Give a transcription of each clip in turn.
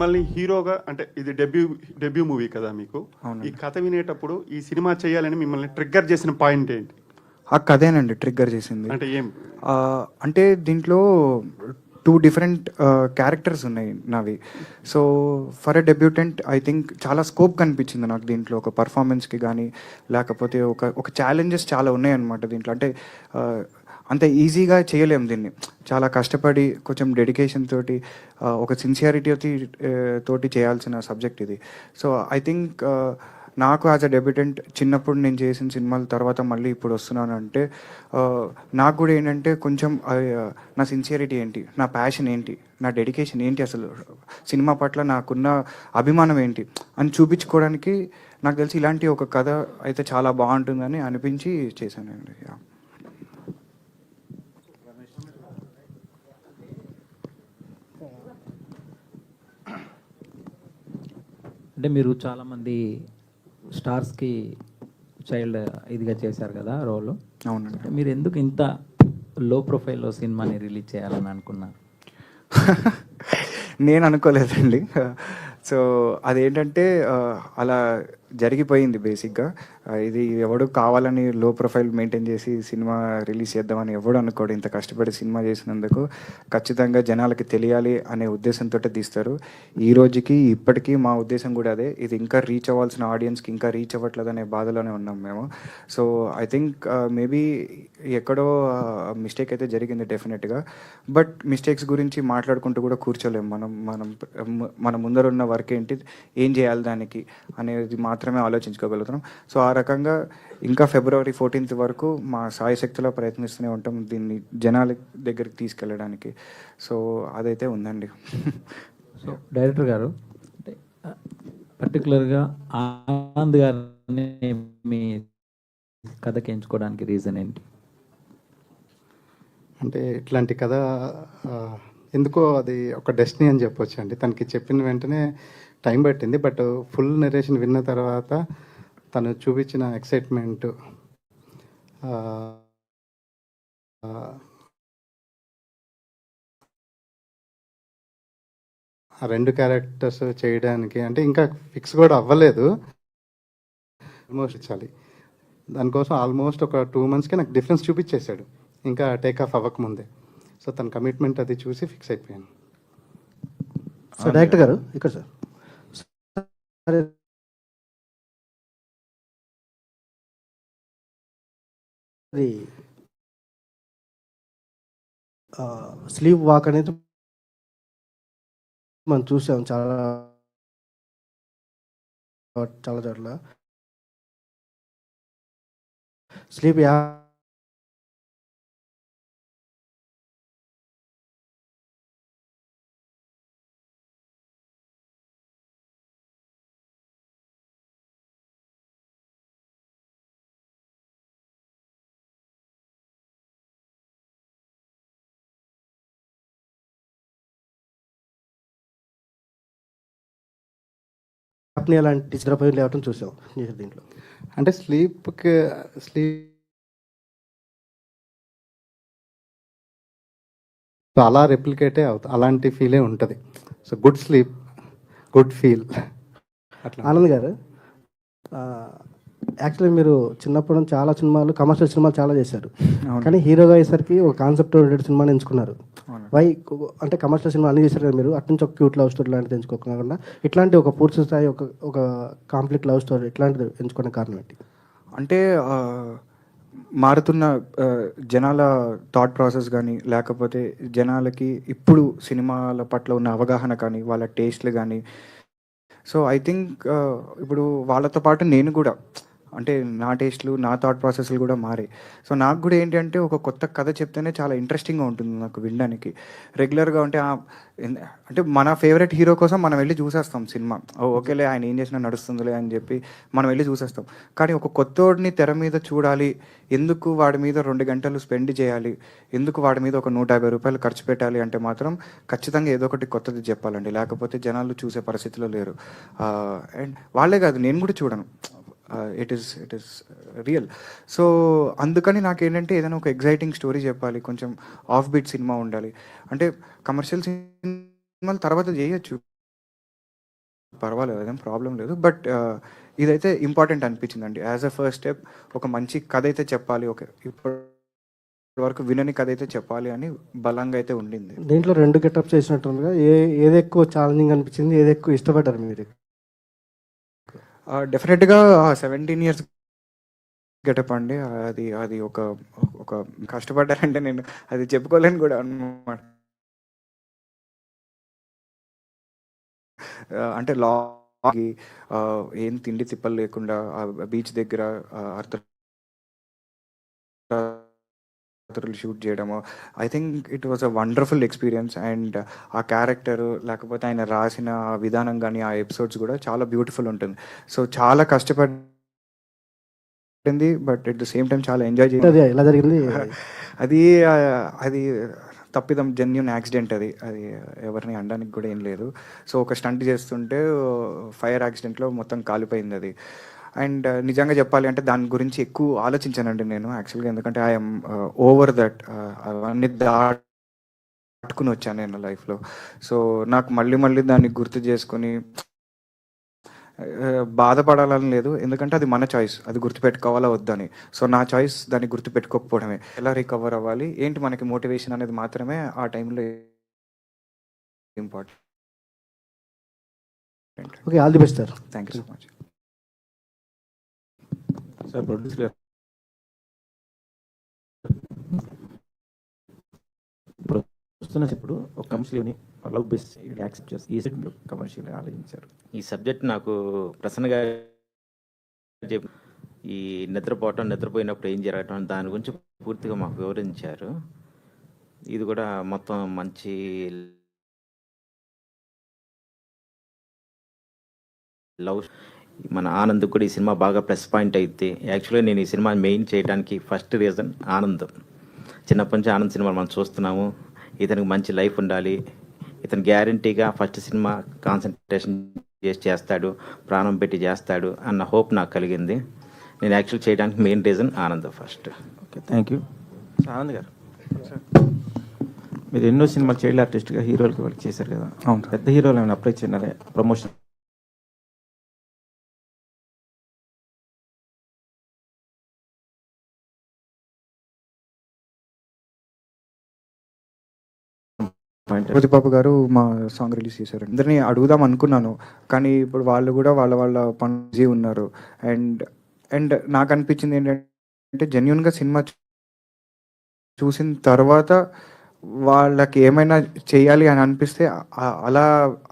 మిమ్మల్ని హీరోగా అంటే ఇది డెబ్యూ డెబ్యూ మూవీ కదా మీకు. ఈ కథ వినేటప్పుడు ఈ సినిమా చేయాలని మిమ్మల్ని ట్రిగ్గర్ చేసిన పాయింట్ ఏంటి? ఆ కథేనండి ట్రిగ్గర్ చేసింది. అంటే ఏం? అంటే దీంట్లో టూ డిఫరెంట్ క్యారెక్టర్స్ ఉన్నాయి నావి. So for a debutante I think చాలా స్కోప్ కనిపించింది నాకు దీంట్లో ఒక పర్ఫార్మెన్స్కి కానీ లేకపోతే ఒక ఒక ఛాలెంజెస్ చాలా ఉన్నాయన్నమాట దీంట్లో. అంటే అంత ఈజీగా చేయలేం దీన్ని. చాలా కష్టపడి కొంచెం డెడికేషన్ తోటి ఒక సిన్సియారిటీ తోటి చేయాల్సిన సబ్జెక్ట్ ఇది. సో ఐ థింక్ నాకు యాజ్ అ డెబ్యూటెంట్ చిన్నప్పుడు నేను చేసిన సినిమాల తర్వాత మళ్ళీ ఇప్పుడు వస్తున్నాను అంటే నాకు కూడా ఏంటంటే కొంచెం నా సిన్సియరిటీ ఏంటి నా ప్యాషన్ ఏంటి నా డెడికేషన్ ఏంటి అసలు సినిమా పట్ల నాకున్న అభిమానం ఏంటి అని చూపించుకోవడానికి నాకు తెలిసి ఇలాంటి ఒక కథ అయితే చాలా బాగుంటుందని అనిపించి చేశానండి. అంటే మీరు చాలామంది స్టార్స్కి చైల్డ్ ఇదిగా చేశారు కదా రోల్. అవునండి. మీరు ఎందుకు ఇంత లో ప్రొఫైల్లో సినిమాని రిలీజ్ చేయాలని అనుకున్నారు? నేను అనుకోలేదండి. సో అదేంటంటే అలా జరిగిపోయింది బేసిక్గా. ఇది ఎవడు కావాలని లో ప్రొఫైల్ మెయింటైన్ చేసి సినిమా రిలీజ్ చేద్దామని ఎవడు అనుకోడు. ఇంత కష్టపడి సినిమా చేసినందుకు ఖచ్చితంగా జనాలకి తెలియాలి అనే ఉద్దేశంతో తీస్తారు. ఈ రోజుకి ఇప్పటికీ మా ఉద్దేశం కూడా అదే. ఇది ఇంకా రీచ్ అవ్వాల్సిన ఆడియన్స్కి ఇంకా రీచ్ అవ్వట్లేదు అనే బాధలోనే ఉన్నాం మేము. సో ఐ థింక్ మేబీ ఎక్కడో మిస్టేక్ అయితే జరిగింది డెఫినెట్గా బట్ మిస్టేక్స్ గురించి మాట్లాడుకుంటూ కూడా కూర్చోలేము మనం. మనం మన ముందర ఉన్న వర్క్ ఏంటి? ఏం చేయాలి దానికి? అనేది మాత్రం మాత్రమే ఆలోచించుకోగలుగుతున్నాం. సో ఆ రకంగా ఇంకా ఫిబ్రవరి ఫోర్టీన్త్ వరకు మా సాయి శక్తిలో ప్రయత్నిస్తూనే ఉంటాం దీన్ని జనాల దగ్గరికి తీసుకెళ్ళడానికి. సో అదైతే ఉందండి. సో డైరెక్టర్ గారు అంటే పర్టికులర్గా ఆనంద్ గారిని మీ కథకి ఎంచుకోవడానికి రీజన్ ఏంటి? అంటే ఇట్లాంటి కథ ఎందుకో అది ఒక డెస్టినీ అని చెప్పొచ్చు అండి తనకి చెప్పిన వెంటనే టైం పట్టింది బట్ ఫుల్ నెరేషన్ విన్న తర్వాత తను చూపించిన ఎక్సైట్మెంట్ ఆ రెండు క్యారెక్టర్స్ చేయడానికి అంటే ఇంకా ఫిక్స్ కూడా అవ్వలేదు. ఆల్మోస్ట్ ఇచ్చాలి. దానికోసం ఆల్మోస్ట్ ఒక టూ మంత్స్కి నాకు డిఫరెన్స్ చూపించేశాడు. ఇంకా టేక్ ఆఫ్ అవ్వకముందే సో తన కమిట్మెంట్ అది చూసి ఫిక్స్ అయిపోయాను. సార్ డైరెక్టర్ గారు ఇక్కడ సార్. మరి స్లీవ్ వాక్ అనేది మనం చూసాం చాలా చాలా చోట్ల. స్లీప్ యా apnea లాంటి నిద్రపోయి లేవటం చూసాం దీంట్లో. అంటే స్లీప్కి స్లీప్ అలా రెప్లికేటే అవుతుంది అలాంటి ఫీలే ఉంటుంది. So good sleep good feel. అట్లా. ఆనంద్ గారు యాక్చువల్లీ మీరు చిన్నప్పుడు చాలా సినిమాలు కమర్షియల్ సినిమాలు చాలా చేశారు. కానీ హీరోగా అయ్యేసరికి ఒక కాన్సెప్ట్ ఓరియంటెడ్ సినిమాని ఎంచుకున్నారు. వై అంటే కమర్షియల్ సినిమా అన్ని చేశారు కదా మీరు? అటు నుంచి ఒక క్యూట్ లవ్ స్టోరీ లాంటిది ఎంచుకోకుండా ఇట్లాంటి ఒక పూర్తి స్థాయి ఒక ఒక కాంప్లీట్ లవ్ స్టోరీ ఇట్లాంటిది ఎంచుకోవడానికి కారణం ఏంటి? అంటే మారుతున్న జనాల థాట్ ప్రాసెస్ కానీ లేకపోతే జనాలకి ఇప్పుడు సినిమాల పట్ల ఉన్న అవగాహన కానీ వాళ్ళ టేస్ట్లు కానీ సో ఐ థింక్ ఇప్పుడు వాళ్ళతో పాటు నేను కూడా అంటే నా టేస్ట్లు నా థాట్ ప్రాసెస్లు కూడా మారాయి సో నాకు కూడా ఏంటంటే ఒక కొత్త కథ చెప్తేనే చాలా ఇంట్రెస్టింగ్గా ఉంటుంది నాకు వినడానికి. రెగ్యులర్గా ఉంటే అంటే మన ఫేవరెట్ హీరో కోసం మనం వెళ్ళి చూసేస్తాం సినిమా. ఓ, ఓకేలే ఆయన ఏం చేసినా నడుస్తుందిలే అని చెప్పి మనం వెళ్ళి చూసేస్తాం. కానీ ఒక కొత్తోడిని తెర మీద చూడాలి ఎందుకు వాడి మీద రెండు గంటలు స్పెండ్ చేయాలి ఎందుకు వాడి మీద ఒక నూట యాభై రూపాయలు ఖర్చు పెట్టాలి అంటే మాత్రం ఖచ్చితంగా ఏదో ఒకటి కొత్తది చెప్పాలండి. లేకపోతే జనాలు చూసే పరిస్థితిలో లేరు. అండ్ వాళ్ళే కాదు నేను కూడా చూడను. It is it is real so అందుకని నాకేంటంటే ఏదైనా ఒక ఎగ్జైటింగ్ స్టోరీ చెప్పాలి కొంచెం ఆఫ్ బీట్ సినిమా ఉండాలి. అంటే కమర్షియల్ సినిమాలు తర్వాత చేయొచ్చు. పర్వాలేదు అదేం ప్రాబ్లం లేదు. బట్ uh, ఇదైతే ఇంపార్టెంట్ అనిపించిందండి. యాజ్ అ ఫస్ట్ స్టెప్ ఒక మంచి కథ అయితే చెప్పాలి. ఒక ఇప్పటి వరకు వినని కథ అయితే చెప్పాలి అని బలంగా అయితే ఉండింది. దీంట్లో రెండు గెటప్స్ చేసినట్టుగా ఏ ఏది ఎక్కువ ఛాలెంజింగ్ అనిపించింది ఏది ఎక్కువ ఇష్టపడ్డారు మీరు డెఫినెట్గా సెవెంటీన్ ఇయర్స్ గెటప్ అండి. అది అది ఒక ఒక కష్టపడ్డారంటే నేను అది చెప్పుకోలేను కూడా అన్నమాట. అంటే లాగి ఏం తిండి తిప్పలు లేకుండా బీచ్ దగ్గర అర్థం అర్ధరాత్రులు షూట్ చేయడము. I think it was a wonderful experience and ఆ క్యారెక్టర్ లేకపోతే ఆయన రాసిన విధానం కానీ ఆ ఎపిసోడ్స్ కూడా చాలా బ్యూటిఫుల్ ఉంటుంది. సో చాలా కష్టపడింది but at the same time చాలా ఎంజాయ్ చేయాలి అది ఎలా జరిగింది? అది అది తప్పిదం జెన్యున్ యాక్సిడెంట్ అది. అది ఎవరిని అనడానికి కూడా ఏం లేదు. సో ఒక స్టంట్ చేస్తుంటే ఫైర్ యాక్సిడెంట్లో మొత్తం కాలిపోయింది అది. అండ్ నిజంగా చెప్పాలి అంటే దాని గురించి ఎక్కువ ఆలోచించానండి నేను యాక్చువల్గా. ఎందుకంటే ఐఎమ్ ఓవర్ దట్ అవన్నీ దాటుకుని వచ్చాను నేను లైఫ్లో. సో నాకు మళ్ళీ మళ్ళీ దాన్ని గుర్తు చేసుకొని బాధపడాలని లేదు. ఎందుకంటే అది మన చాయిస్ అది గుర్తుపెట్టుకోవాలా వద్దని సో నా చాయిస్ దాన్ని గుర్తుపెట్టుకోకపోవడమే. ఎలా రికవర్ అవ్వాలి? ఏంటి మనకి మోటివేషన్ అనేది మాత్రమే ఆ టైంలో important. Okay all the best sir. Thank you so much. Sir producer ఇప్పుడు వస్తున్న ఇప్పుడు ఒక కమర్షియల్ని లవ్ బేస్ యాక్సెప్ట్ చేసి ఈ సెట్ కమర్షియల్ ఆలోచించారు. ఈ సబ్జెక్ట్ నాకు ప్రసన్న గారు చెప్ ఈ నిద్రపోవటం నిద్రపోయినప్పుడు ఏం జరగటం దాని గురించి పూర్తిగా మాకు వివరించారు. ఇది కూడా మొత్తం మంచి లవ్ మన ఆనంద్ కూడా ఈ సినిమా బాగా ప్లస్ పాయింట్ అయితే. యాక్చువల్గా నేను ఈ సినిమా మెయిన్ చేయడానికి ఫస్ట్ రీజన్ ఆనందం. చిన్నప్పటి నుంచి ఆనంద్ సినిమా మనం చూస్తున్నాము. ఇతనికి మంచి లైఫ్ ఉండాలి. ఇతను గ్యారంటీగా ఫస్ట్ సినిమా కాన్సన్ట్రేషన్ చేసి చేస్తాడు ప్రాణం పెట్టి చేస్తాడు అన్న హోప్ నాకు కలిగింది. నేను యాక్చువల్ చేయడానికి మెయిన్ రీజన్ ఆనందం first. Okay thank you. Anand garu. మీరు ఎన్నో సినిమాలు చైల్డ్ ఆర్టిస్ట్గా హీరోలకి వర్క్ చేశారు కదా. అవును. పెద్ద హీరోలు ఏమైనా అప్లై చేయాలి ప్రమోషన్ జ్యోతిబాబు గారు మా సాంగ్ రిలీజ్ చేశారు. అందరినీ అడుగుదాం అనుకున్నాను. కానీ ఇప్పుడు వాళ్ళు కూడా వాళ్ళ వాళ్ళ పని బిజీ ఉన్నారు. అండ్ అండ్ నాకు అనిపించింది ఏంటంటే జెన్యున్గా సినిమా చూసిన తర్వాత వాళ్ళకి ఏమైనా చేయాలి అని అనిపిస్తే అలా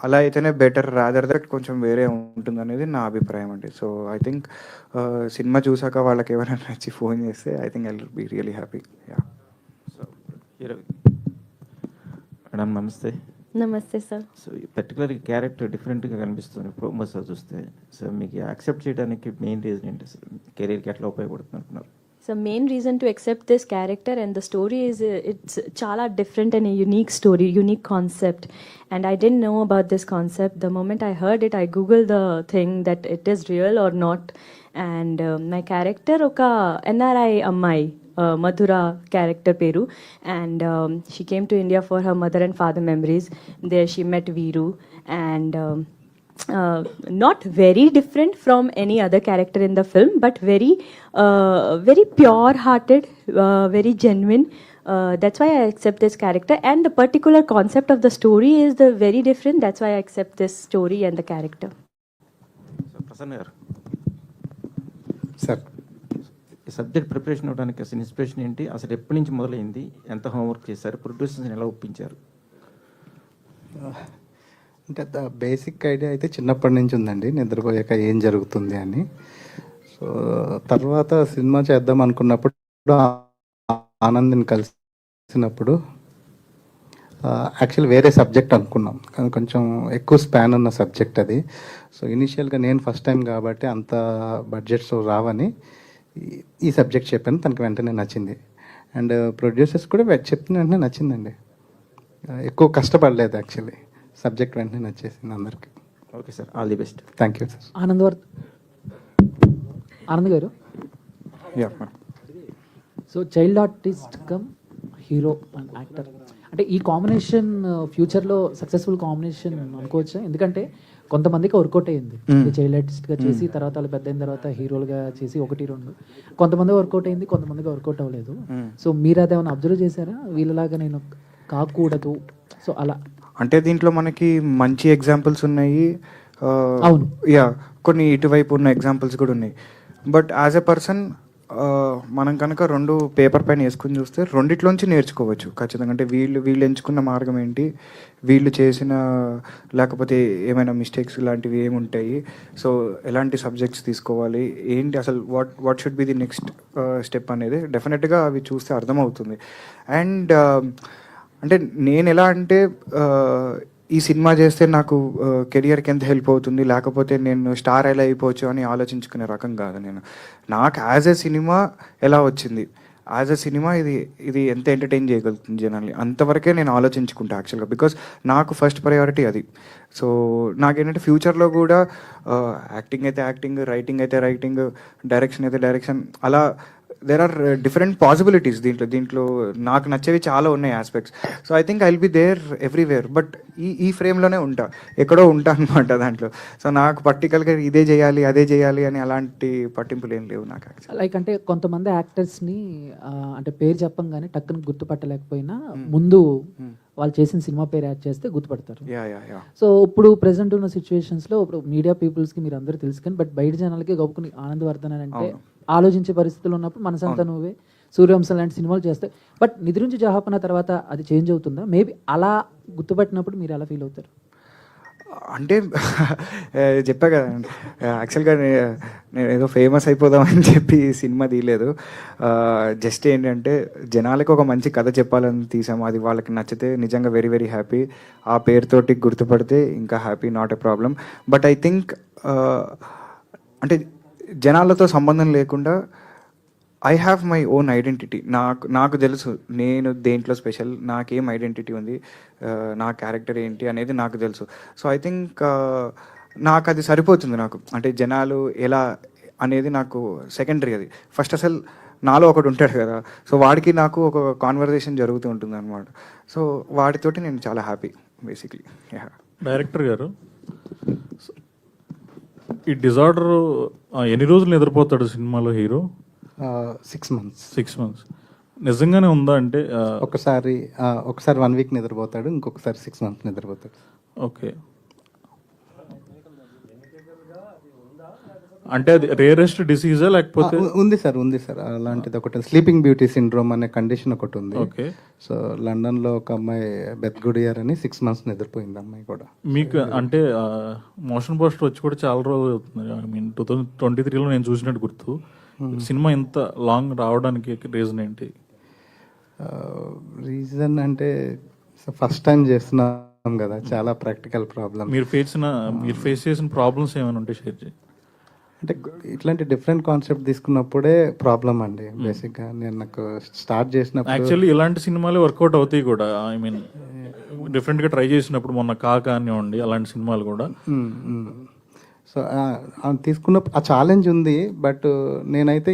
అలా అయితేనే బెటర్ రాదర్ దట్ కొంచెం వేరే ఉంటుంది అనేది నా అభిప్రాయం అండి. సో ఐ థింక్ సినిమా చూసాక వాళ్ళకి ఏమైనా నచ్చి ఫోన్ చేస్తే I think I be really happy yeah so madam నమస్తే నమస్తే సార్ సో ఈ పర్టికులర్ క్యారెక్టర్ డిఫరెంట్గా కనిపిస్తుంది ప్రోమోస్ చూస్తే సో మీకు యాక్సెప్ట్ చేయడానికి మెయిన్ రీజన్ ఏంటి అసలు కెరీర్కి ఎట్లా ఉపయోగపడుతుంది అనుకున్నారు so main reason to and the story is uh, it's chala different and a unique story unique concept and i didn't know about this concept the moment i heard it i googled the thing that it is real or not and um, my character oka nri ammai uh, madhura character peru and um, she came to india for her mother and father memories there she met Viru, and um, uh, not very different from any other character in the film, but very, uh, very pure-hearted, uh, very genuine. Uh, that's why I accept this character, and the particular concept of the story is the very different. That's why I accept this story and the character. So subject preparation అవడానికి అసలు inspiration ఏంటి? అసలు ఎప్పటి నుంచి మొదలైంది? ఎంత homework చేశారు? ప్రొడ్యూసర్స్ని ఎలా ఒప్పించారు? అంటే బేసిక్ ఐడియా అయితే చిన్నప్పటి నుంచి ఉందండి. నిద్రపోయాక ఏం జరుగుతుంది అని. సో తర్వాత సినిమా చేద్దాం అనుకున్నప్పుడు ఆ- ఆనంద్ని కలిసినప్పుడు యాక్చువల్ వేరే సబ్జెక్ట్ అనుకున్నాం. కానీ కొంచెం ఎక్కువ స్పాన్ ఉన్న సబ్జెక్ట్ అది. సో ఇనిషియల్గా నేను ఫస్ట్ టైం కాబట్టి అంత బడ్జెట్స్ రావని ఈ- సబ్జెక్ట్ చెప్పాను తనకి వెంటనే నచ్చింది. అండ్ ప్రొడ్యూసర్స్ కూడా చెప్పిన వెంటనే నచ్చిందండి. ఎక్కువ కష్టపడలేదు యాక్చువల్లీ. సబ్జెక్ట్ వెంటనే నచ్చేసింది అందరికి. Okay sir all the best. Thank you sir. Anand Vardhan Anand garu? Yeah so child artist come hero and actor. అంటే ఈ కాంబినేషన్ ఫ్యూచర్లో సక్సెస్ఫుల్ కాంబినేషన్ అనుకోవచ్చా? ఎందుకంటే కొంతమందికి వర్కౌట్ అయ్యింది. Mm. చైల్డ్ ఆర్టిస్ట్గా చేసి తర్వాత వాళ్ళు పెద్ద అయిన తర్వాత హీరోలుగా చేసి ఒకటి రెండు. కొంతమంది వర్కౌట్ అయింది కొంతమందికి వర్కౌట్ అవ్వలేదు. సో మీరు అదేమైనా అబ్జర్వ్ చేశారా? వీళ్ళలాగా నేను కాకూడదు. సో అలా. అంటే దీంట్లో మనకి మంచి ఎగ్జాంపుల్స్ ఉన్నాయి. అవును. యా కొన్ని ఇటువైపు ఉన్న ఎగ్జాంపుల్స్ కూడా ఉన్నాయి. బట్ యాజ్ ఎ పర్సన్ మనం కనుక రెండు పేపర్ పైన వేసుకుని చూస్తే రెండిట్లోంచి నేర్చుకోవచ్చు ఖచ్చితంగా. అంటే వీళ్ళు వీళ్ళు ఎంచుకున్న మార్గం ఏంటి? వీళ్ళు చేసిన లేకపోతే ఏమైనా మిస్టేక్స్ ఇలాంటివి ఏముంటాయి? సో ఎలాంటి సబ్జెక్ట్స్ తీసుకోవాలి? ఏంటి అసలు what what should be the next step అనేది డెఫినెట్గా అవి చూస్తే అర్థమవుతుంది. అండ్ అంటే నేను ఎలా అంటే ఈ సినిమా చేస్తే నాకు కెరియర్కి ఎంత హెల్ప్ అవుతుంది? లేకపోతే నేను స్టార్ ఎలా అయిపోవచ్చు అని ఆలోచించుకునే రకం కాదు నేను. నాకు యాజ్ ఎ సినిమా ఎలా వచ్చింది? యాజ్ ఎ సినిమా ఇది ఇది ఎంత ఎంటర్టైన్ చేయగలుగుతుంది జనాల్ని? అంతవరకే నేను ఆలోచించుకుంటా యాక్చువల్గా. బికాస్ నాకు ఫస్ట్ ప్రయారిటీ అది. సో నాకేంటంటే ఫ్యూచర్లో కూడా యాక్టింగ్ అయితే యాక్టింగ్ రైటింగ్ అయితే రైటింగ్ డైరెక్షన్ అయితే డైరెక్షన్ అలా దేర్ ఆర్ డిఫరెంట్ పాసిబిలిటీస్ దీంట్లో దీంట్లో నాకు నచ్చేవి చాలా ఉన్నాయి aspects so I think I will be there everywhere but ఈ ఈ ఫ్రేమ్లోనే ఉంటా. ఎక్కడో ఉంటా అనమాట దాంట్లో. సో నాకు పర్టికల్గా ఇదే చేయాలి అదే చేయాలి అని అలాంటి పట్టింపులు ఏం లేవు నాకు లైక్ అంటే కొంతమంది యాక్టర్స్ని అంటే పేరు చెప్పంగానే టక్కున గుర్తుపట్టలేకపోయినా ముందు వాళ్ళు చేసిన సినిమా పేరు యాడ్ చేస్తే గుర్తుపడతారు. సో ఇప్పుడు ప్రెసెంట్ ఉన్న సిచ్యువేషన్స్లో ఇప్పుడు మీడియా పీపుల్స్కి మీరు అందరూ తెలుసు కానీ బట్ బయట జనాలకి గొప్పకుని ఆనందవర్ధన్ అని అంటే ఆలోచించే పరిస్థితులు ఉన్నప్పుడు మనసంతా నువ్వే. సూర్యవంశం లాంటి సినిమాలు చేస్తాయి బట్ నిధి నుంచి జహాపన తర్వాత అది చేంజ్ అవుతుందా? మేబీ అలా గుర్తుపట్టినప్పుడు మీరు ఎలా ఫీల్ అవుతారు? అంటే చెప్పా కదా యాక్చువల్గా నేను ఏదో ఫేమస్ అయిపోదామని చెప్పి సినిమా తీయలేదు. జస్ట్ ఏంటంటే జనాలకు ఒక మంచి కథ చెప్పాలని తీసాము. అది వాళ్ళకి నచ్చితే నిజంగా వెరీ వెరీ హ్యాపీ ఆ పేరుతోటి గుర్తుపడితే ఇంకా happy not a problem but I think అంటే జనాలతో సంబంధం లేకుండా I have my own identity నాకు నాకు తెలుసు నేను దేంట్లో స్పెషల్ నాకేం ఐడెంటిటీ ఉంది నా క్యారెక్టర్ ఏంటి అనేది నాకు తెలుసు. సో ఐ థింక్ నాకు అది సరిపోతుంది నాకు. అంటే జనాలు ఎలా అనేది నాకు సెకండరీ అది. ఫస్ట్ అసలు నాలో ఒకటి ఉంటాడు కదా. సో వాడికి నాకు ఒక కాన్వర్జేషన్ జరుగుతూ ఉంటుంది అనమాట సో వాడితోటి నేను చాలా హ్యాపీ బేసిక్లీ డైరెక్టర్ గారు? ఈ డిజార్డర్ ఎన్ని రోజులు నిద్రపోతాడు సినిమాలో hero? Six months six months నిజంగానే ఉందా అంటే ఒకసారి ఒకసారి వన్ వీక్ నిద్రపోతాడు ఇంకొకసారి సిక్స్ మంత్స్ నిద్రపోతాడు. ఓకే. అంటే అది రేరెస్ట్ డిసీజా లేకపోతే ఉంది సార్ ఉంది సార్. అలాంటిది ఒకటి. స్లీపింగ్ బ్యూటీ సిండ్రోమ్ అనే కండిషన్ ఒకటి ఉంది. ఓకే. సో లండన్లో ఒక అమ్మాయి బెత్ గుడియర్ అని సిక్స్ మంత్స్ నిద్రపోయింది అమ్మాయి కూడా. మీకు అంటే మోషన్ పోస్టర్ వచ్చి కూడా చాలా రోజులు అవుతుంది. I mean two thousand twenty త్రీలో నేను చూసినట్టు గుర్తు. సినిమా ఇంత లాంగ్ రావడానికి రీజన్ ఏంటి? రీజన్ అంటే ఫస్ట్ టైం చేస్తున్నాం కదా. చాలా ప్రాక్టికల్ ప్రాబ్లమ్ మీరు ఫేస్ మీరు ఫేస్ చేసిన ప్రాబ్లమ్స్ ఏమైనా ఉంటే షేర్ చేయండి అంటే ఇట్లాంటి డిఫరెంట్ కాన్సెప్ట్ తీసుకున్నప్పుడే ప్రాబ్లం అండి బేసిక్గా నేను నాకు స్టార్ట్ చేసినప్పుడు యాక్చువల్లీ ఇలాంటి సినిమాలే వర్కౌట్ అవుతాయి కూడా. ఐ మీన్ డిఫరెంట్గా ట్రై చేసినప్పుడు మొన్న కాక కానివ్వండి అలాంటి సినిమాలు కూడా. సో తీసుకున్నప్పుడు ఆ ఛాలెంజ్ ఉంది బట్ నేనైతే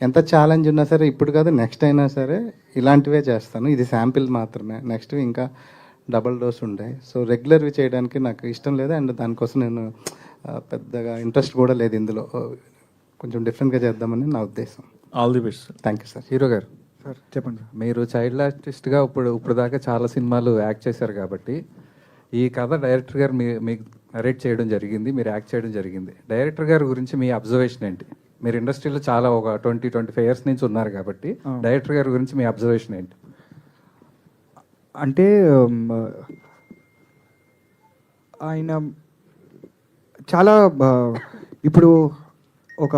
ఎంత ఛాలెంజ్ ఉన్నా సరే ఇప్పుడు కాదు నెక్స్ట్ అయినా సరే ఇలాంటివే చేస్తాను. ఇది శాంపిల్ మాత్రమే. నెక్స్ట్ ఇంకా డబల్ డోస్ ఉండే. సో రెగ్యులర్వి చేయడానికి నాకు ఇష్టం లేదు అండ్ దానికోసం నేను పెద్దగా ఇంట్రెస్ట్ కూడా లేదు ఇందులో. కొంచెం డిఫరెంట్గా చేద్దామని నా ఉద్దేశం. All the best thank you sir hero garu. Sir చెప్పండి. మీరు చైల్డ్ ఆర్టిస్ట్గా ఇప్పుడు ఇప్పుడు దాకా చాలా సినిమాలు యాక్ట్ చేశారు కాబట్టి ఈ కథ డైరెక్టర్ గారు మీ మీకు నరేట్ చేయడం జరిగింది మీరు యాక్ట్ చేయడం జరిగింది. డైరెక్టర్ గారి గురించి మీ అబ్జర్వేషన్ ఏంటి? మీరు ఇండస్ట్రీలో చాలా ఒక ట్వంటీ ట్వంటీ ఫైవ్ ఇయర్స్ నుంచి ఉన్నారు కాబట్టి డైరెక్టర్ గారి గురించి మీ అబ్జర్వేషన్ ఏంటి? అంటే ఆయన చాలా బా- ఇప్పుడు ఒక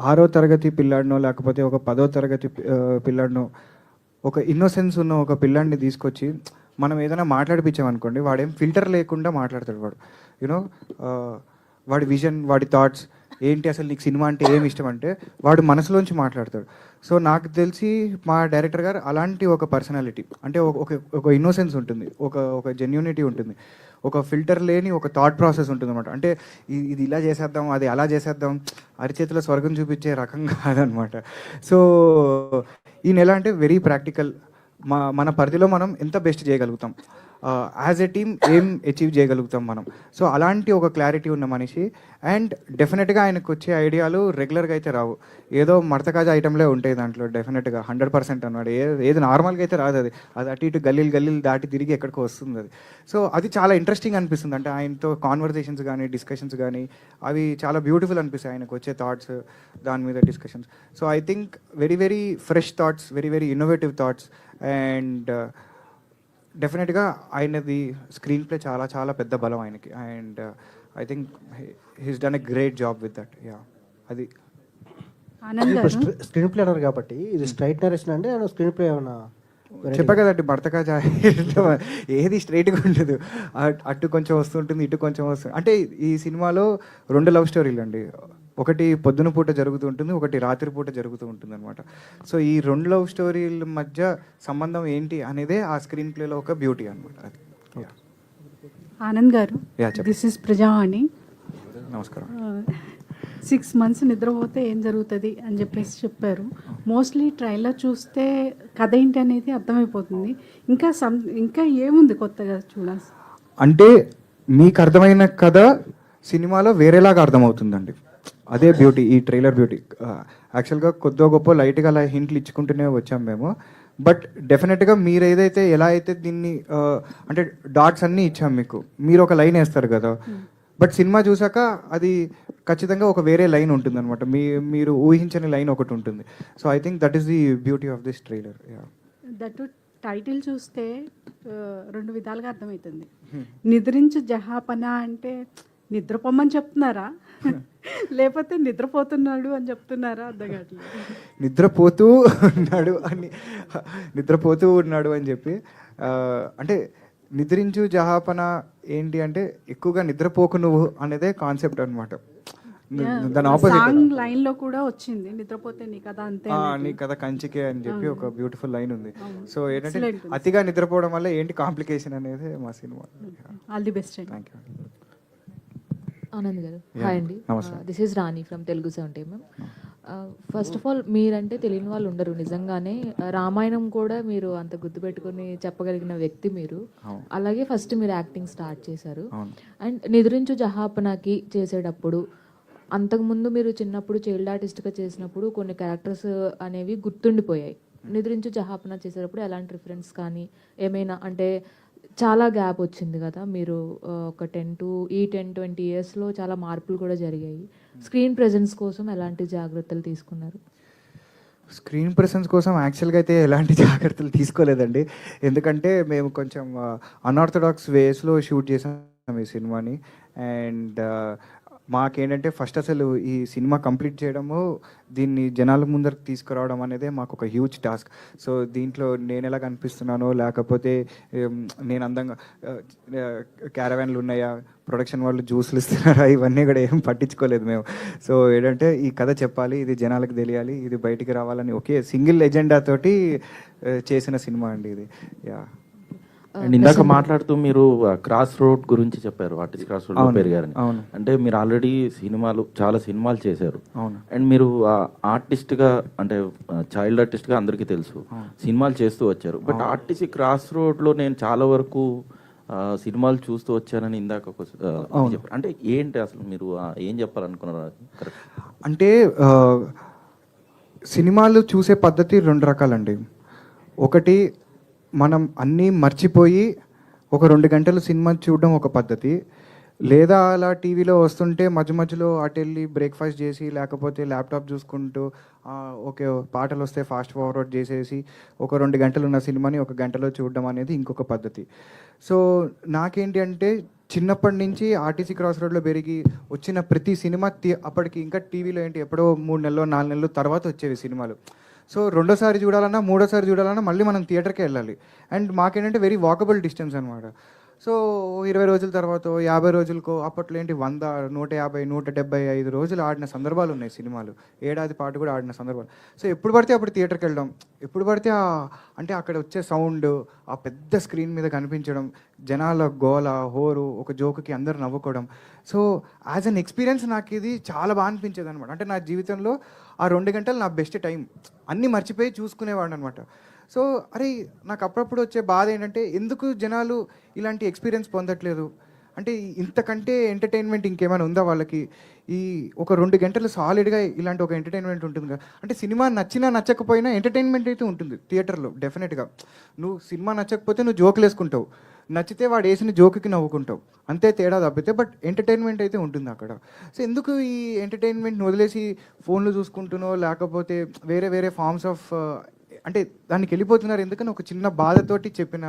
ఆరో తరగతి పిల్లాడినో లేకపోతే ఒక పదో తరగతి పిల్లాడినో ఒక ఇన్నోసెన్స్ ఉన్న ఒక పిల్లాడిని తీసుకొచ్చి మనం ఏదైనా మాట్లాడిపించామనుకోండి వాడేం ఫిల్టర్ లేకుండా మాట్లాడతాడు వాడు. యూనో వాడి విజన్ వాడి థాట్స్ ఏంటి అసలు నీకు సినిమా అంటే ఏమి ఇష్టం అంటే వాడు మనసులోంచి మాట్లాడతాడు. సో నాకు తెలిసి మా డైరెక్టర్ గారు అలాంటి ఒక పర్సనాలిటీ అంటే ఒక ఒక ఒక ఇన్నోసెన్స్ ఉంటుంది ఒక ఒక జెన్యూనిటీ ఉంటుంది. ఒక ఫిల్టర్ లేని ఒక థాట్ ప్రాసెస్ ఉంటుంది అనమాట అంటే ఇది ఇలా చేసేద్దాం అది అలా చేసేద్దాం అరిచేతిలో స్వర్గం చూపించే రకం కాదనమాట సో ఈ నెల అంటే వెరీ ప్రాక్టికల్ మా మన పరిధిలో మనం ఎంత బెస్ట్ చేయగలుగుతాం? యాజ్ ఎ టీమ్ ఏం అచీవ్ చేయగలుగుతాం మనం. సో అలాంటి ఒక క్లారిటీ ఉన్న మనిషి అండ్ డెఫినెట్గా ఆయనకు వచ్చే ఐడియాలు రెగ్యులర్గా అయితే రావు. ఏదో మడతకాజ ఐటెంలే ఉంటాయి దాంట్లో డెఫినెట్గా హండ్రెడ్ పర్సెంట్ అన్నాడు. ఏ ఏది నార్మల్గా అయితే రాదు అది. అది అటు ఇటు గల్లీలు గల్లీలు దాటి తిరిగి ఎక్కడికో వస్తుంది అది. సో అది చాలా ఇంట్రెస్టింగ్ అనిపిస్తుంది. అంటే ఆయనతో కాన్వర్జేషన్స్ కానీ డిస్కషన్స్ కానీ అవి చాలా బ్యూటిఫుల్ అనిపిస్తాయి ఆయనకు వచ్చే థాట్స్ దాని మీద discussions so I think very very fresh thoughts very very innovative thoughts and డెఫినెట్గా ఆయనది స్క్రీన్ ప్లే చాలా చాలా పెద్ద బలం ఆయనకి. And I think he's done a great job with that yeah అది స్క్రీన్ ప్లే అన్నారు కాబట్టి ఇది స్ట్రైట్ నరేషన్ అంటే స్క్రీన్ ప్లే ఏమన్నా చెప్పా కదండి భర్తకా ఏది స్ట్రైట్గా ఉండదు. అట్- అటు కొంచెం వస్తుంటుంది ఇటు కొంచెం వస్తుంది అంటే ఈ సినిమాలో రెండు లవ్ స్టోరీలు అండి. ఒకటి పొద్దున పూట జరుగుతూ ఉంటుంది ఒకటి రాత్రి పూట జరుగుతూ ఉంటుంది అనమాట సో ఈ రెండు లవ్ స్టోరీల మధ్య సంబంధం ఏంటి అనేదే ఆ స్క్రీన్ ప్లేలో ఒక బ్యూటీ అనమాట అది. ఆనంద్ గారు. This is Prajavani. నమస్కారం. సిక్స్ మంత్స్ నిద్రపోతే ఏం జరుగుతుంది అని చెప్పేసి చెప్పారు. మోస్ట్లీ ట్రైలర్ చూస్తే కథ ఏంటి అనేది అర్థమైపోతుంది. ఇంకా సమ్ ఇంకా ఏముంది కొత్తగా చూడాల్సి? అంటే మీకు అర్థమైన కథ సినిమాలో వేరేలాగా అర్థమవుతుందండి. అదే బ్యూటీ ఈ ట్రైలర్ బ్యూటీ యాక్చువల్గా కొద్దిగా గొప్ప లైట్గా అలా హింట్లు ఇచ్చుకుంటూనే వచ్చాం మేము. బట్ డెఫినెట్గా మీరు ఏదైతే ఎలా అయితే దీన్ని అంటే డాట్స్ అన్నీ ఇచ్చాం మీకు. మీరు ఒక లైన్ వేస్తారు కదా. బట్ సినిమా చూసాక అది ఖచ్చితంగా ఒక వేరే లైన్ ఉంటుంది అనమాట మీ మీరు ఊహించని లైన్ ఒకటి ఉంటుంది. So I think that is the beauty of this trailer that title చూస్తే రెండు విధాలుగా అర్థమవుతుంది. నిద్రించు జహాపన అంటే నిద్రపోమని చెప్తున్నారా? లేకపోతే నిద్రపోతున్నాడు అని చెప్తున్నారా అర్థం కావట్లేదు నిద్రపోతూ ఉన్నాడు అని నిద్రపోతూ ఉన్నాడు అని చెప్పి అంటే నిద్రించు జహాపన ఏంటి అంటే ఎక్కువగా నిద్రపోకు నువ్వు అనేదే కాన్సెప్ట్ అనమాట దాని ఆపోజిట్ లైన్లో కూడా వచ్చింది నిద్రపోతే నీ కదా అంతే నీ కథ కంచికే అని చెప్పి ఒక బ్యూటిఫుల్ లైన్ ఉంది. సో ఏంటంటే. అతిగా నిద్రపోవడం వల్ల ఏంటి కాంప్లికేషన్ అనేది మా cinema. All the best thank you Anand garu. Hi అండి. This is Rani from Telugu seventy ma'am first of all మీరంటే తెలియని వాళ్ళు ఉండరు నిజంగానే Uh, రామాయణం కూడా మీరు అంత గుర్తుపెట్టుకొని చెప్పగలిగిన వ్యక్తి మీరు. అలాగే ఫస్ట్ మీరు యాక్టింగ్ స్టార్ట్ చేశారు. అండ్ నిద్రించు జహాపనకి చేసేటప్పుడు అంతకుముందు మీరు చిన్నప్పుడు చైల్డ్ ఆర్టిస్ట్గా చేసినప్పుడు కొన్ని క్యారెక్టర్స్ అనేవి గుర్తుండిపోయాయి నిద్రించు జహాపన చేసేటప్పుడు ఎలాంటి రిఫరెన్స్ కానీ ఏమైనా అంటే చాలా గ్యాప్ వచ్చింది కదా. మీరు ఒక టెన్ టు ఈ టెన్ ట్వంటీ ఇయర్స్లో చాలా మార్పులు కూడా జరిగాయి. స్క్రీన్ ప్రెజెన్స్ కోసం ఎలాంటి జాగ్రత్తలు తీసుకున్నారు? స్క్రీన్ ప్రెసెన్స్ కోసం యాక్చువల్గా అయితే ఎలాంటి జాగ్రత్తలు తీసుకోలేదండి. ఎందుకంటే మేము కొంచెం అన్ఆర్థడాక్స్ వేస్లో షూట్ చేసాం ఈ సినిమాని. అండ్ మాకేంటంటే ఫస్ట్ అసలు ఈ సినిమా కంప్లీట్ చేయడము దీన్ని జనాల ముందరకు తీసుకురావడం అనేది మాకు ఒక హ్యూజ్ టాస్క్ సో దీంట్లో నేను ఎలా కనిపిస్తున్నానో లేకపోతే నేను అందంగా క్యారవాన్లు ఉన్నాయా ప్రొడక్షన్ వాళ్ళు జ్యూస్లు ఇస్తున్నారా ఇవన్నీ కూడా ఏం పట్టించుకోలేదు మేము. సో ఏంటంటే ఈ కథ చెప్పాలి ఇది జనాలకు తెలియాలి ఇది బయటికి రావాలని ఒకే సింగిల్ ఎజెండా తోటి చేసిన సినిమా అండి ఇది. యా. అండ్ ఇందాక మాట్లాడుతూ మీరు క్రాస్ రోడ్ గురించి చెప్పారు ఆర్టిస్ట్ క్రాస్ రోడ్ పెరిగారని. అంటే మీరు ఆల్రెడీ సినిమాలు చాలా సినిమాలు చేశారు. అవును. అండ్ మీరు ఆర్టిస్ట్గా అంటే చైల్డ్ ఆర్టిస్ట్గా అందరికీ తెలుసు. సినిమాలు చేస్తూ వచ్చారు. బట్ ఆర్టిస్ట్ క్రాస్ రోడ్లో నేను చాలా వరకు సినిమాలు చూస్తూ వచ్చానని ఇందాక. చెప్పారు. అంటే ఏంటి అసలు మీరు ఏం చెప్పాలనుకున్నారు అంటే సినిమాలు చూసే పద్ధతి రెండు రకాలండి. ఒకటి మనం అన్నీ మర్చిపోయి ఒక రెండు గంటలు సినిమా చూడడం ఒక పద్ధతి. లేదా అలా టీవీలో వస్తుంటే మధ్య మధ్యలో అటు వెళ్ళి బ్రేక్ఫాస్ట్ చేసి లేకపోతే ల్యాప్టాప్ చూసుకుంటూ ఓకే పాటలు వస్తే ఫాస్ట్ ఫార్వర్డ్ చేసేసి ఒక రెండు గంటలు ఉన్న సినిమాని ఒక గంటలో చూడడం అనేది ఇంకొక పద్ధతి. సో నాకేంటి అంటే చిన్నప్పటి నుంచి ఆర్టీసీ క్రాస్ రోడ్లో పెరిగి వచ్చిన ప్రతి సినిమా అప్పటికి ఇంకా టీవీలో ఏంటి ఎప్పుడో మూడు నెలలు నాలుగు నెలలు తర్వాత వచ్చేవి సినిమాలు. సో రెండోసారి చూడాలన్నా మూడోసారి చూడాలన్నా మళ్ళీ మనం థియేటర్కి వెళ్ళాలి. అండ్ మాకేంటంటే వెరీ వాకబుల్ డిస్టెన్స్ అనమాట సో ఇరవై రోజుల తర్వాత యాభై రోజులకో అప్పట్లో ఏంటి వంద నూట యాభై నూట డెబ్బై ఐదు రోజులు ఆడిన సందర్భాలు ఉన్నాయి సినిమాలు. ఏడాది పాటు కూడా ఆడిన సందర్భాలు. సో ఎప్పుడు పడితే అప్పుడు థియేటర్కి వెళ్ళడం. ఎప్పుడు పడితే ఆ- అంటే అక్కడ వచ్చే సౌండ్ ఆ పెద్ద స్క్రీన్ మీద కనిపించడం జనాల గోల హోరు ఒక జోకుకి అందరు నవ్వుకోవడం. సో యాజ్ అన్ ఎక్స్పీరియన్స్ నాకు ఇది చాలా బాగా అనిపించేది అనమాట అంటే నా జీవితంలో ఆ రెండు గంటలు నా బెస్ట్ టైం. అన్నీ మర్చిపోయి చూసుకునేవాడు అనమాట సో అరే నాకు అప్పుడప్పుడు వచ్చే బాధ ఏంటంటే ఎందుకు జనాలు ఇలాంటి ఎక్స్పీరియన్స్ పొందట్లేదు? అంటే ఇంతకంటే ఎంటర్టైన్మెంట్ ఇంకేమైనా ఉందా వాళ్ళకి? ఈ ఒక రెండు గంటలు సాలిడ్గా ఇలాంటి ఒక ఎంటర్టైన్మెంట్ ఉంటుంది కదా. అంటే సినిమా నచ్చినా నచ్చకపోయినా ఎంటర్టైన్మెంట్ అయితే ఉంటుంది థియేటర్లో డెఫినెట్గా. నువ్వు సినిమా నచ్చకపోతే నువ్వు జోకులు వేసుకుంటావు. నచ్చితే వాడు వేసిన జోకుకి నవ్వుకుంటావు. అంతే తేడా తప్పితే బట్ ఎంటర్టైన్మెంట్ అయితే ఉంటుంది అక్కడ. సో ఎందుకు ఈ ఎంటర్టైన్మెంట్ని వదిలేసి ఫోన్లు చూసుకుంటునో లేకపోతే వేరే వేరే ఫార్మ్స్ ఆఫ్ అంటే దానికి వెళ్ళిపోతున్నారు ఎందుకని ఒక చిన్న బాధతోటి చెప్పిన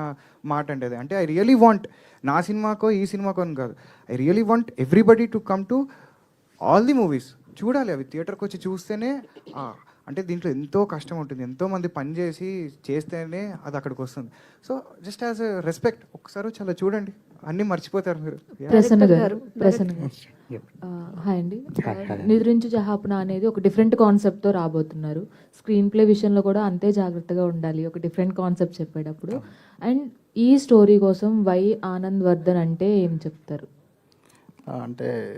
మాట అండి అది. అంటే ఐ రియలీ వాంట్ నా సినిమాకో ఈ సినిమాకో అని కాదు. I really want everybody to come to all the movies చూడాలి అవి థియేటర్కి వచ్చి చూస్తేనే అంటే దీంట్లో ఎంతో కష్టం ఉంటుంది. ఎంతోమంది పని చేసి చేస్తేనే అది అక్కడికి వస్తుంది. సో జస్ట్ యాజ్ రెస్పెక్ట్ ఒకసారి చాలా చూడండి. అన్నీ మర్చిపోతారు మీరు. ప్రసన్న గారు ప్రసన్న గారు. ఆ, హాయ్ అండి. నిద్రించు జహాపన అనేది ఒక డిఫరెంట్ కాన్సెప్ట్తో రాబోతున్నారు. స్క్రీన్ ప్లే విషయంలో కూడా అంతే జాగ్రత్తగా ఉండాలి. ఒక డిఫరెంట్ కాన్సెప్ట్ చెప్పేటప్పుడు. అండ్ ఈ స్టోరీ కోసం వై ఆనంద్ వర్ధన్ అంటే ఏం చెప్తారు? అంటే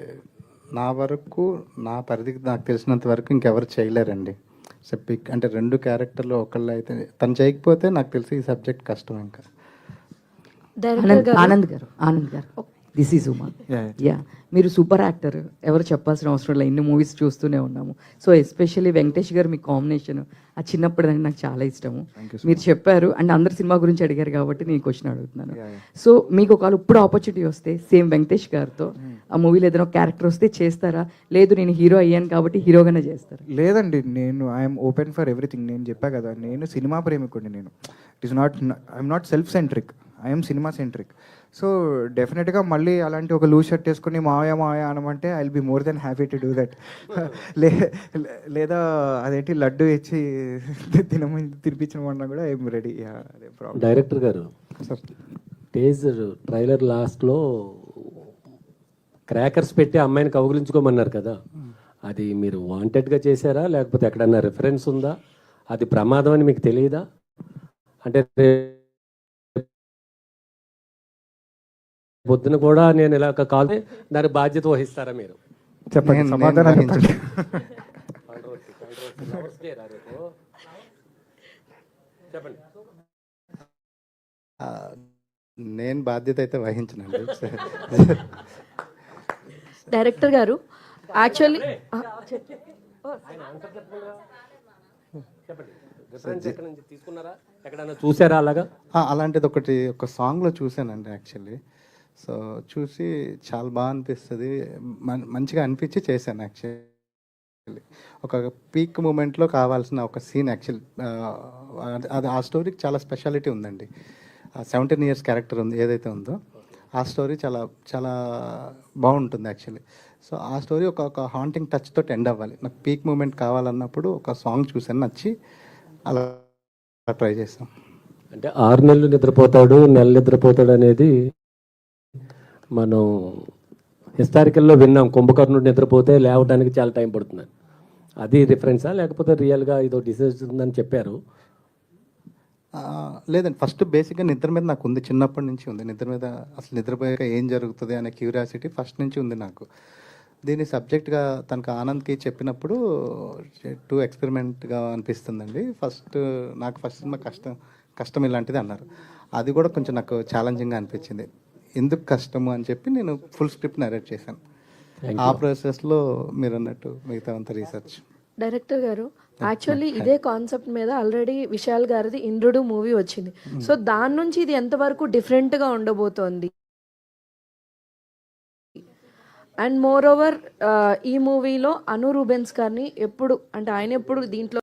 నా వరకు నా పరిధికి నాకు తెలిసినంత వరకు ఇంకెవరు చేయలేరండి. అంటే రెండు క్యారెక్టర్లు ఒకళ్ళు అయితే తను చేయకపోతే నాకు తెలిసి ఈ సబ్జెక్ట్ కష్టం ఇంకా. Anand garu? Anand garu this is Uma yeah మీరు సూపర్ యాక్టర్ ఎవరు చెప్పాల్సిన అవసరం లేదు. ఇన్ని మూవీస్ చూస్తూనే ఉన్నాము. సో ఎస్పెషల్లీ వెంకటేష్ గారు మీ కాంబినేషన్ ఆ చిన్నప్పుడు నాకు చాలా ఇష్టము. మీరు చెప్పారు. అండ్ అందరు సినిమా గురించి అడిగారు కాబట్టి నేను క్వశ్చన్ అడుగుతున్నాను. సో మీకు ఒకవేళ ఇప్పుడు ఆపర్చునిటీ వస్తే సేమ్ వెంకటేష్ గారితో ఆ మూవీలో ఏదైనా క్యారెక్టర్ వస్తే చేస్తారా? లేదు నేను హీరో అయ్యాను కాబట్టి హీరోగానే చేస్తారా? లేదండి. నేను ఐఎమ్ ఓపెన్ ఫర్ ఎవ్రీథింగ్ నేను చెప్పా కదా నేను సినిమా ప్రేమికుడిని నేను. It is not I'm not self centric I'm cinema centric. So డెఫినెట్గా మళ్ళీ అలాంటి ఒక లూజ్ షర్ట్ వేసుకుని మావయ్య మావయ్య అనమంటే I will be more than happy to do that. లే లేదా అదేంటి లడ్డు ఇచ్చి తినమని తినిపించమన్నా కూడా ఐఎమ్ రెడీ. అదే problem director garu teaser trailer లాస్ట్లో క్రాకర్స్ పెట్టి అమ్మాయిని కౌగిలించుకోమన్నారు కదా. అది మీరు వాంటెడ్గా చేశారా? లేకపోతే ఎక్కడన్నా రిఫరెన్స్ ఉందా? అది ప్రమాదం అని మీకు తెలియదా? అంటే పొద్దున కూడా నేను ఇలా ఒక కాల్ దాని బాధ్యత వహిస్తారా మీరు? చెప్పండి నేను- సమాధానం నేను చెప్పండి. చెప్పండి. ఆ, నేను బాధ్యత అయితే వహించనండి. డైరెక్టర్ గారు యాక్చువల్లీ చెప్పండి. రిఫరెన్స్ ఎక్కడ నుంచి తీసుకున్నారా ఎక్కడన్నా చూసారా అలాగా? ఆ, అలాంటిది ఒకటి ఒక సాంగ్లో చూశానండి యాక్చువల్లీ సో చూసి చాలా బాగా అనిపిస్తుంది. మంచిగా అనిపించి చేశాను యాక్చువల్లీ. ఒక పీక్ మూమెంట్లో కావాల్సిన ఒక సీన్ యాక్చువల్ అది ఆ స్టోరీకి చాలా స్పెషాలిటీ ఉందండి. సెవెంటీన్ ఇయర్స్ క్యారెక్టర్ ఉంది ఏదైతే ఉందో ఆ స్టోరీ చాలా చాలా బాగుంటుంది యాక్చువల్లీ. సో ఆ స్టోరీ ఒక ఒక హాంటింగ్ టచ్ తోటి ఎండ్ అవ్వాలి. నాకు పీక్ మూమెంట్ కావాలన్నప్పుడు ఒక సాంగ్ చూసాను నచ్చి అలా ట్రై చేసాం అంటే ఆరు నెలలు నిద్రపోతాడు నెల నిద్రపోతాడు అనేది మనం హిస్టారికల్లో విన్నాం కుంభకర్ణుడు నిద్రపోతే లేవడానికి చాలా టైం పడుతుంది. అది రిఫరెన్సా లేకపోతే రియల్గా ఇదో డిసీజ్ ఉందని చెప్పారు? లేదండి. ఫస్ట్ బేసిక్గా నిద్ర మీద నాకు ఉంది. చిన్నప్పటి నుంచి ఉంది. నిద్ర మీద అసలు నిద్రపోయాక ఏం జరుగుతుంది అనే క్యూరియాసిటీ ఫస్ట్ నుంచి ఉంది నాకు. దీన్ని సబ్జెక్ట్గా తనకు ఆనంద్కి చెప్పినప్పుడు టూ ఎక్స్పెరిమెంట్గా అనిపిస్తుందండి. ఫస్ట్ నాకు ఫస్ట్ సినిమా కష్టం కష్టం ఇలాంటిది అన్నారు. అది కూడా కొంచెం నాకు ఛాలెంజింగ్గా అనిపించింది. ఎందుకు కష్టము అని చెప్పి నేను ఫుల్ స్క్రిప్ట్ నరేట్ చేశాను. ఆ ప్రాసెస్లో మీరు అన్నట్టు మిగతా అంత రీసెర్చ్ డైరెక్టర్ గారు యాక్చువల్లీ ఇదే కాన్సెప్ట్ మీద ఆల్రెడీ విశాల్ గారిది ఇంద్రుడు మూవీ వచ్చింది. సో దాని నుంచి ఇది ఎంతవరకు డిఫరెంట్గా ఉండబోతోంది? అండ్ మోర్ ఓవర్ ఈ మూవీలో అను రూబెన్స్ గారిని ఎప్పుడు అంటే ఆయన ఎప్పుడు దీంట్లో